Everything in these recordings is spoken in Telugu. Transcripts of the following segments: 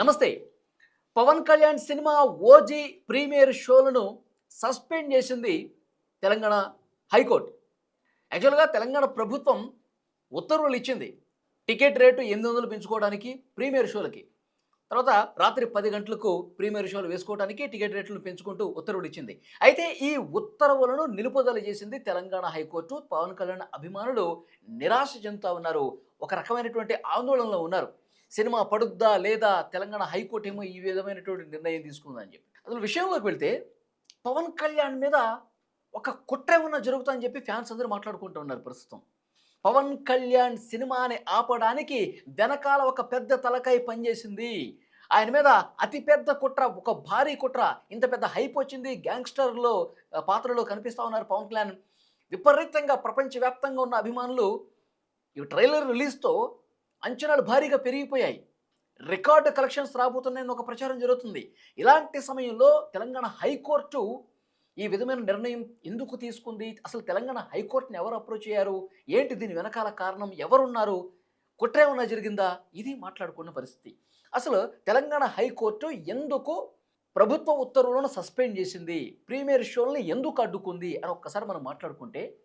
నమస్తే. Pawan Kalyan cinema OG premiere షోలను సస్పెండ్ చేసింది తెలంగాణ హైకోర్టు. యాక్చువల్గా తెలంగాణ ప్రభుత్వం ఉత్తర్వులు ఇచ్చింది. టికెట్ రేటు ఎనిమిది వందలు పెంచుకోవడానికి ప్రీమియర్ షోలకి. తర్వాత రాత్రి పది గంటలకు ప్రీమియర్ షోలు వేసుకోవడానికి టికెట్ రేట్లను పెంచుకుంటూ ఉత్తర్వులు ఇచ్చింది. అయితే ఈ ఉత్తర్వులను నిలుపుదల చేసింది తెలంగాణ హైకోర్టు. పవన్ కళ్యాణ్ అభిమానులు నిరాశ చెందుతూ ఉన్నారు. ఒక రకమైనటువంటి ఆందోళనలో ఉన్నారు. సినిమా పడుద్దా లేదా తెలంగాణ హైకోర్టు ఏమో ఈ విధమైనటువంటి నిర్ణయం తీసుకుందని చెప్పి. అసలు విషయంలోకి వెళ్తే పవన్ కళ్యాణ్ మీద ఒక కుట్ర ఏమన్నా జరుగుతుందని చెప్పి ఫ్యాన్స్ అందరూ మాట్లాడుకుంటూ ఉన్నారు ప్రస్తుతం. పవన్ కళ్యాణ్ సినిమాని ఆపడానికి వెనకాల ఒక పెద్ద తలకాయ పనిచేసింది. ఆయన మీద అతిపెద్ద కుట్ర ఒక భారీ కుట్ర. ఇంత పెద్ద హైప్ వచ్చింది గ్యాంగ్స్టర్లో పాత్రలో కనిపిస్తూ ఉన్నారు పవన్ కళ్యాణ్. విపరీతంగా ప్రపంచవ్యాప్తంగా ఉన్న అభిమానులు ఈ ట్రైలర్ రిలీజ్తో అంచనాలు భారీగా పెరిగిపోయాయి. రికార్డు కలెక్షన్స్ రాబోతున్నాయని ఒక ప్రచారం జరుగుతుంది. ఇలాంటి సమయంలో తెలంగాణ హైకోర్టు ఈ విధమైన నిర్ణయం ఎందుకు తీసుకుంది? అసలు తెలంగాణ హైకోర్టుని ఎవరు అప్రోచ్ అయ్యారు ఏంటి దీని వెనకాల కారణం? ఎవరున్నారు? కుట్ర ఏమన్నా జరిగిందా? ఇది మాట్లాడుకున్న పరిస్థితి. అసలు తెలంగాణ హైకోర్టు ఎందుకు ప్రభుత్వ ఉత్తర్వులను సస్పెండ్ చేసింది? ప్రీమియర్ షోల్ని ఎందుకు అడ్డుకుంది? అని ఒక్కసారి మనం మాట్లాడుకుంటే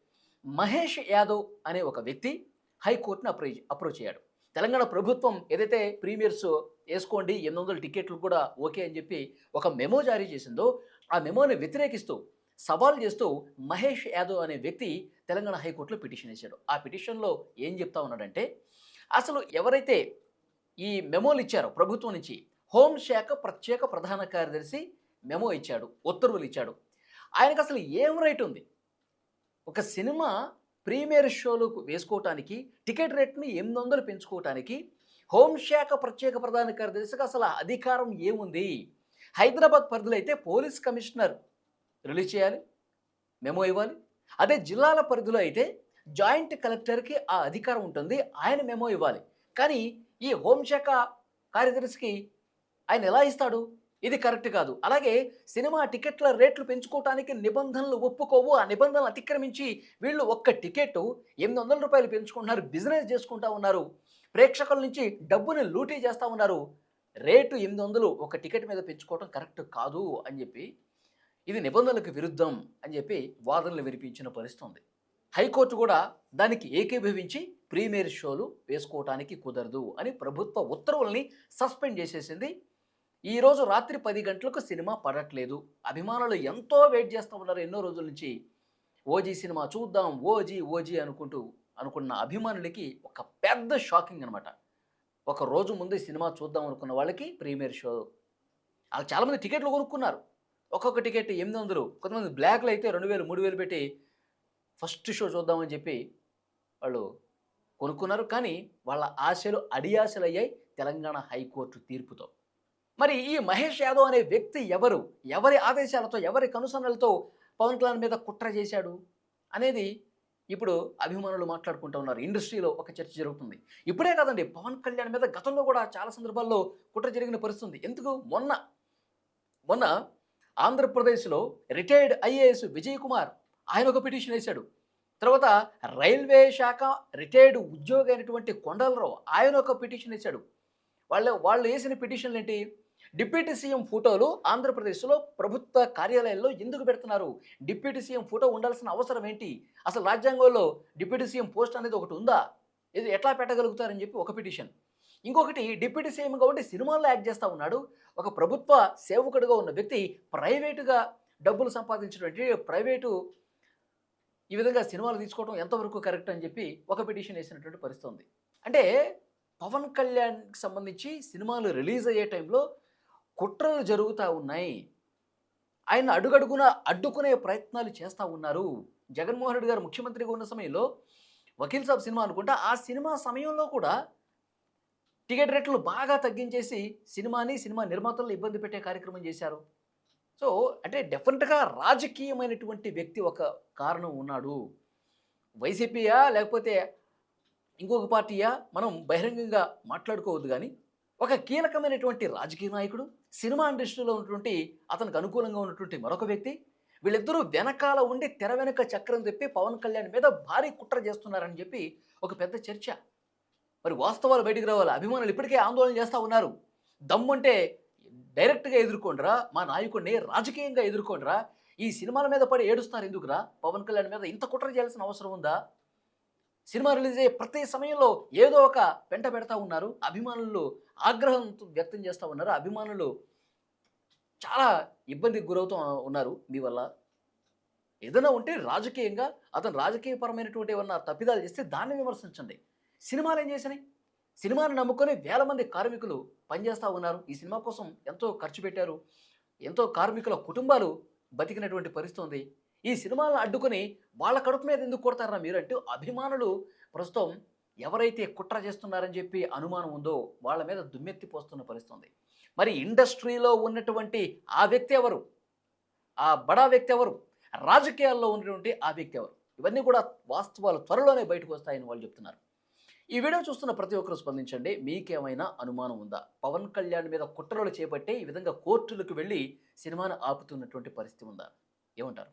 మహేష్ యాదవ్ అనే ఒక వ్యక్తి హైకోర్టును అప్రోచ్ అప్రోచ్ అయ్యాడు తెలంగాణ ప్రభుత్వం ఏదైతే ప్రీమియర్స్ వేసుకోండి ఎనిమిది వందల టికెట్లు కూడా ఓకే అని చెప్పి ఒక మెమో జారీ చేసిందో ఆ మెమోని వ్యతిరేకిస్తూ సవాల్ చేస్తూ మహేష్ యాదవ్ అనే వ్యక్తి తెలంగాణ హైకోర్టులో పిటిషన్ వేశాడు. ఆ పిటిషన్లో ఏం చెప్తా ఉన్నాడంటే అసలు ఎవరైతే ఈ మెమోలు ఇచ్చారో ప్రభుత్వం నుంచి హోంశాఖ ప్రత్యేక ప్రధాన కార్యదర్శి మెమో ఇచ్చాడు ఉత్తర్వులు ఇచ్చాడు. ఆయనకు అసలు ఏం రైట్ ఉంది? ఒక సినిమా ప్రీమియర్ షోలకు వేసుకోవటానికి టికెట్ రేట్ని ఎనిమిది వందలు పెంచుకోవటానికి హోంశాఖ ప్రత్యేక ప్రధాన కార్యదర్శికి అసలు అధికారం ఏముంది? హైదరాబాద్ పరిధిలో అయితే పోలీస్ కమిషనర్ రిలీజ్ చేయాలి మెమో ఇవ్వాలి. అదే జిల్లాల పరిధిలో అయితే జాయింట్ కలెక్టర్కి ఆ అధికారం ఉంటుంది ఆయన మెమో ఇవ్వాలి. కానీ ఈ హోంశాఖ కార్యదర్శికి ఆయన ఎలా ఇస్తాడు? ఇది కరెక్ట్ కాదు. అలాగే సినిమా టికెట్ల రేట్లు పెంచుకోవటానికి నిబంధనలు ఒప్పుకోవు. ఆ నిబంధనలు అతిక్రమించి వీళ్ళు ఒక్క టికెట్ ఎనిమిది వందల రూపాయలు పెంచుకుంటున్నారు. బిజినెస్ చేసుకుంటా ఉన్నారు. ప్రేక్షకుల నుంచి డబ్బుని లూటీ చేస్తూ ఉన్నారు. రేటు ఎనిమిది వందలు ఒక టికెట్ మీద పెంచుకోవడం కరెక్ట్ కాదు అని చెప్పి ఇది నిబంధనలకు విరుద్ధం అని చెప్పి వాదనలు వినిపించిన పరిస్థితి ఉంది హైకోర్టు కూడా దానికి ఏకీభవించి ప్రీమియర్ షోలు వేసుకోవటానికి కుదరదు అని ప్రభుత్వ ఉత్తర్వుల్ని సస్పెండ్ చేసేసింది ఈరోజు రాత్రి పది గంటలకు సినిమా పడట్లేదు. అభిమానులు ఎంతో వెయిట్ చేస్తూ ఉన్నారు. ఎన్నో రోజుల నుంచి ఓజీ సినిమా చూద్దాం ఓజీ ఓజీ అనుకుంటూ అనుకున్న అభిమానులకి ఒక పెద్ద షాకింగ్ అనమాట ఒక రోజు ముందు సినిమా చూద్దాం అనుకున్న వాళ్ళకి ప్రీమియర్ షో. వాళ్ళు చాలామంది టికెట్లు కొనుక్కున్నారు. ఒక్కొక్క టికెట్ ఎనిమిది వందలు కొంతమంది బ్లాక్లో అయితే రెండు వేలు మూడు వేలు పెట్టి ఫస్ట్ షో చూద్దామని చెప్పి వాళ్ళు కొనుక్కున్నారు. కానీ వాళ్ళ ఆశలు అడియాశలు అయ్యాయి తెలంగాణ హైకోర్టు తీర్పుతో. మరి ఈ మహేష్ యాదవ్ అనే వ్యక్తి ఎవరు? ఎవరి ఆదేశాలతో ఎవరి కనుసన్నలతో పవన్ కళ్యాణ్ మీద కుట్ర చేశాడు అనేది ఇప్పుడు అభిమానులు మాట్లాడుకుంటూ ఉన్నారు. ఇండస్ట్రీలో ఒక చర్చ జరుగుతుంది. ఇప్పుడే కాదండి పవన్ కళ్యాణ్ మీద గతంలో కూడా చాలా సందర్భాల్లో కుట్ర జరిగిన పరిస్థితుంది. ఎందుకు? మొన్న మొన్న ఆంధ్రప్రదేశ్లో రిటైర్డ్ ఐఏఎస్ విజయ్ కుమార్ ఆయన ఒక పిటిషన్ వేశాడు. తర్వాత రైల్వే శాఖ రిటైర్డ్ ఉద్యోగి అయినటువంటి కొండలరావు ఆయన ఒక పిటిషన్ వేశాడు. వాళ్ళు వాళ్ళు వేసిన పిటిషన్లు ఏంటి డిప్యూటీ సీఎం ఫోటోలు ఆంధ్రప్రదేశ్లో ప్రభుత్వ కార్యాలయాల్లో ఎందుకు పెడుతున్నారు? డిప్యూటీ సీఎం ఫోటో ఉండాల్సిన అవసరం ఏంటి? అసలు రాజ్యాంగంలో డిప్యూటీ సీఎం పోస్ట్ అనేది ఒకటి ఉందా? ఇది ఎట్లా పెట్టగలుగుతారని చెప్పి ఒక పిటిషన్. ఇంకొకటి డిప్యూటీ సీఎంగా ఉండి సినిమాల్లో యాక్ట్ చేస్తూ ఉన్నాడు. ఒక ప్రభుత్వ సేవకుడిగా ఉన్న వ్యక్తి ప్రైవేటుగా డబ్బులు సంపాదించినటువంటి ప్రైవేటు ఈ విధంగా సినిమాలు తీసుకోవడం ఎంతవరకు కరెక్ట్ అని చెప్పి ఒక పిటిషన్ వేసినటువంటి పరిస్థితి ఉంది. అంటే పవన్ కళ్యాణ్కి సంబంధించి సినిమాలు రిలీజ్ అయ్యే టైంలో కుట్రలు జరుగుతూ ఉన్నాయి. ఆయన అడుగడుగున అడ్డుకునే ప్రయత్నాలు చేస్తూ ఉన్నారు. జగన్మోహన్ రెడ్డి గారు ముఖ్యమంత్రిగా ఉన్న సమయంలో వకీల్ సాబ్ సినిమా అనుకుంటా ఆ సినిమా సమయంలో కూడా టికెట్ రేట్లు బాగా తగ్గించేసి సినిమాని సినిమా నిర్మాతలను ఇబ్బంది పెట్టే కార్యక్రమం చేశారు. సో అంటే డెఫినెట్గా రాజకీయమైనటువంటి వ్యక్తి ఒక కారణం ఉన్నాడు. వైసీపీయా లేకపోతే ఇంకొక పార్టీయా? మనం బహిరంగంగా మాట్లాడుకోవద్దు కానీ ఒక కీలకమైనటువంటి రాజకీయ నాయకుడు సినిమా ఇండస్ట్రీలో ఉన్నటువంటి అతనికి అనుకూలంగా ఉన్నటువంటి మరొక వ్యక్తి వీళ్ళిద్దరూ వెనకాల ఉండి తెర వెనక చక్రం తిప్పి పవన్ కళ్యాణ్ మీద భారీ కుట్ర చేస్తున్నారని చెప్పి ఒక పెద్ద చర్చ. మరి వాస్తవాలు బయటికి రావాలి. అభిమానులు ఇప్పటికే ఆందోళన చేస్తూ ఉన్నారు. దమ్ముంటే డైరెక్ట్గా ఎదుర్కోండిరా మా నాయకుడిని రాజకీయంగా ఎదుర్కోండిరా ఈ సినిమాల మీద పడి ఏడుస్తున్నారు ఎందుకురా? పవన్ కళ్యాణ్ మీద ఇంత కుట్ర చేయాల్సిన అవసరం ఉందా? సినిమా రిలీజ్ అయ్యే ప్రతి సమయంలో ఏదో ఒక పెంట పెడతా ఉన్నారు. అభిమానులు ఆగ్రహం వ్యక్తం చేస్తూ ఉన్నారు. అభిమానులు చాలా ఇబ్బందికి గురవుతూ ఉన్నారు మీ వల్ల. ఏదైనా ఉంటే రాజకీయంగా అతను రాజకీయపరమైనటువంటి ఏమన్నా తప్పిదాలు చేస్తే దాన్ని విమర్శించండి. సినిమాలు ఏం చేసినాయి? సినిమాను నమ్ముకొని వేల మంది కార్మికులు పనిచేస్తూ ఉన్నారు. ఈ సినిమా కోసం ఎంతో ఖర్చు పెట్టారు. ఎంతో కార్మికుల కుటుంబాలు బతికినటువంటి పరిస్థితి ఉంది. ఈ సినిమాలను అడ్డుకొని వాళ్ళ కడుపు మీద ఎందుకు కొడతారా మీరు అంటూ అభిమానులు ప్రస్తుతం ఎవరైతే కుట్ర చేస్తున్నారని చెప్పి అనుమానం ఉందో వాళ్ళ మీద దుమ్మెత్తి పోస్తున్న పరిస్థితి ఉంది మరి ఇండస్ట్రీలో ఉన్నటువంటి ఆ వ్యక్తి ఎవరు? ఆ బడా వ్యక్తి ఎవరు? రాజకీయాల్లో ఉన్నటువంటి ఆ వ్యక్తి ఎవరు? ఇవన్నీ కూడా వాస్తవాలు త్వరలోనే బయటకు వస్తాయని వాళ్ళు చెప్తున్నారు. ఈ వీడియో చూస్తున్న ప్రతి ఒక్కరు స్పందించండి. మీకేమైనా అనుమానం ఉందా? పవన్ కళ్యాణ్ మీద కుట్రలు చేపట్టే ఈ విధంగా కోర్టులకు వెళ్ళి సినిమాను ఆపుతున్నటువంటి పరిస్థితి ఉందా? ఏమంటారు?